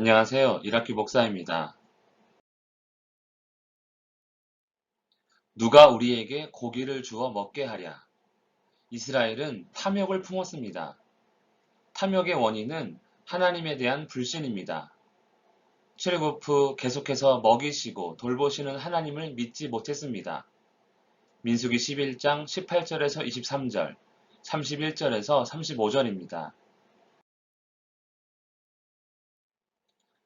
안녕하세요. 이라키 목사입니다. 누가 우리에게 고기를 주어 먹게 하랴. 이스라엘은 탐욕을 품었습니다. 탐욕의 원인은 하나님에 대한 불신입니다. 출애굽 후 계속해서 먹이시고 돌보시는 하나님을 믿지 못했습니다. 민수기 11장 18절에서 23절, 31절에서 35절입니다.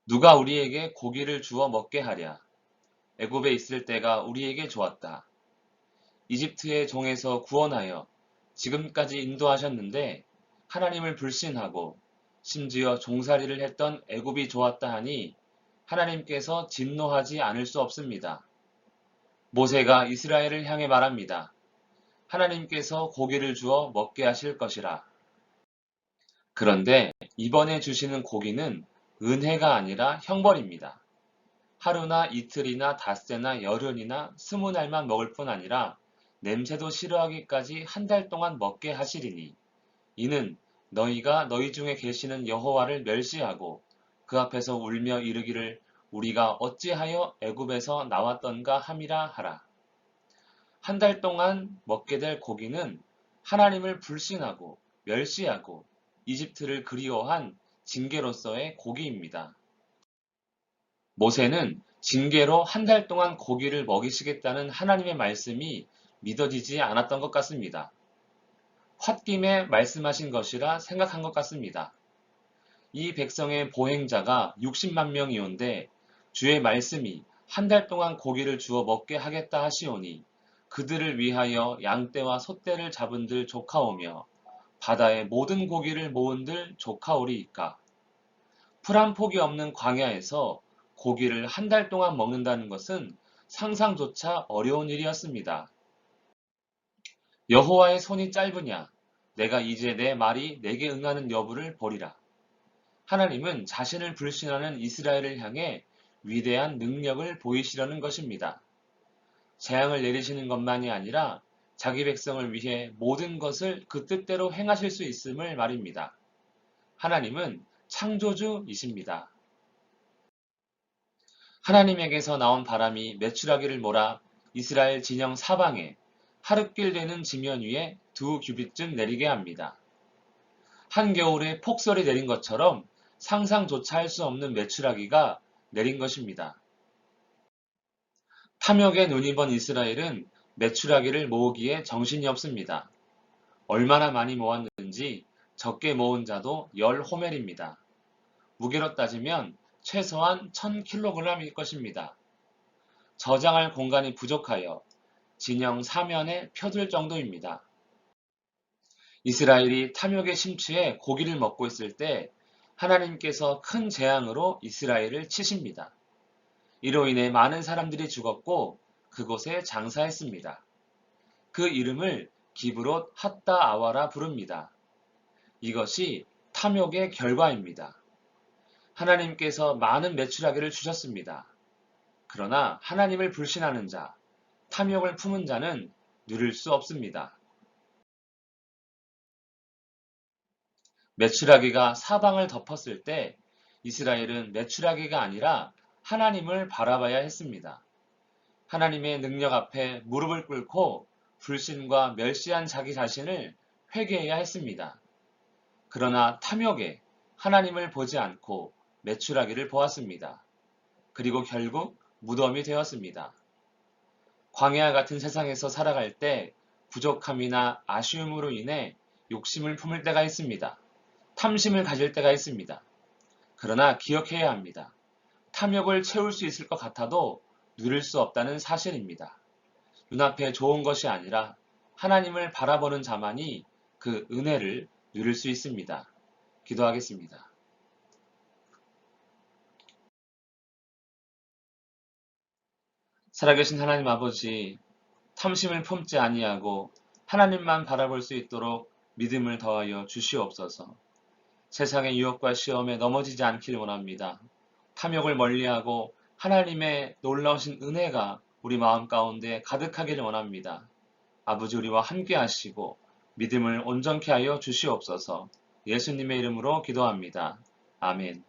누가 우리에게 고기를 주어 먹게 하랴. 애굽에 있을 때가 우리에게 좋았다. 이집트의 종에서 구원하여 지금까지 인도하셨는데 하나님을 불신하고 심지어 종살이를 했던 애굽이 좋았다 하니 하나님께서 진노하지 않을 수 없습니다. 모세가 이스라엘을 향해 말합니다. 하나님께서 고기를 주어 먹게 하실 것이라. 그런데 이번에 주시는 고기는 은혜가 아니라 형벌입니다. 하루나 이틀이나 닷새나 열흘이나 스무 날만 먹을 뿐 아니라 냄새도 싫어하기까지 한 달 동안 먹게 하시리니 이는 너희가 너희 중에 계시는 여호와를 멸시하고 그 앞에서 울며 이르기를 우리가 어찌하여 애굽에서 나왔던가 함이라 하라. 한 달 동안 먹게 될 고기는 하나님을 불신하고 멸시하고 이집트를 그리워한 징계로서의 고기입니다. 모세는 징계로 한 달 동안 고기를 먹이시겠다는 하나님의 말씀이 믿어지지 않았던 것 같습니다. 홧김에 말씀하신 것이라 생각한 것 같습니다. 이 백성의 보행자가 60만 명이온데 주의 말씀이 한 달 동안 고기를 주어 먹게 하겠다 하시오니 그들을 위하여 양떼와 소떼를 잡은 들 조카오며 바다에 모든 고기를 모은들 조카오리이까. 풀 한 폭이 없는 광야에서 고기를 한 달 동안 먹는다는 것은 상상조차 어려운 일이었습니다. 여호와의 손이 짧으냐? 내가 이제 내 말이 내게 응하는 여부를 보리라. 하나님은 자신을 불신하는 이스라엘을 향해 위대한 능력을 보이시려는 것입니다. 재앙을 내리시는 것만이 아니라 자기 백성을 위해 모든 것을 그 뜻대로 행하실 수 있음을 말입니다. 하나님은 창조주이십니다. 하나님에게서 나온 바람이 메추라기를 몰아 이스라엘 진영 사방에 하룻길 되는 지면 위에 두 규빗쯤 내리게 합니다. 한겨울에 폭설이 내린 것처럼 상상조차 할 수 없는 메추라기가 내린 것입니다. 탐욕에 눈이 번 이스라엘은 매출하기를 모으기에 정신이 없습니다. 얼마나 많이 모았는지 적게 모은 자도 열 호멜입니다. 무게로 따지면 최소한 1000kg일 것입니다. 저장할 공간이 부족하여 진영 사면에 펴들 정도입니다. 이스라엘이 탐욕에 심취해 고기를 먹고 있을 때 하나님께서 큰 재앙으로 이스라엘을 치십니다. 이로 인해 많은 사람들이 죽었고 그곳에 장사했습니다. 그 이름을 기브롯 핫다 아와라 부릅니다. 이것이 탐욕의 결과입니다. 하나님께서 많은 매출하기를 주셨습니다. 그러나 하나님을 불신하는 자, 탐욕을 품은 자는 누릴 수 없습니다. 매출하기가 사방을 덮었을 때 이스라엘은 매출하기가 아니라 하나님을 바라봐야 했습니다. 하나님의 능력 앞에 무릎을 꿇고 불신과 멸시한 자기 자신을 회개해야 했습니다. 그러나 탐욕에 하나님을 보지 않고 매출하기를 보았습니다. 그리고 결국 무덤이 되었습니다. 광야 같은 세상에서 살아갈 때 부족함이나 아쉬움으로 인해 욕심을 품을 때가 있습니다. 탐심을 가질 때가 있습니다. 그러나 기억해야 합니다. 탐욕을 채울 수 있을 것 같아도 누릴 수 없다는 사실입니다. 눈앞에 좋은 것이 아니라 하나님을 바라보는 자만이 그 은혜를 누릴 수 있습니다. 기도하겠습니다. 살아계신 하나님 아버지, 탐심을 품지 아니하고 하나님만 바라볼 수 있도록 믿음을 더하여 주시옵소서. 세상의 유혹과 시험에 넘어지지 않길 원합니다. 탐욕을 멀리하고 하나님의 놀라우신 은혜가 우리 마음 가운데 가득하기를 원합니다. 아버지 우리와 함께 하시고 믿음을 온전케 하여 주시옵소서 예수님의 이름으로 기도합니다. 아멘.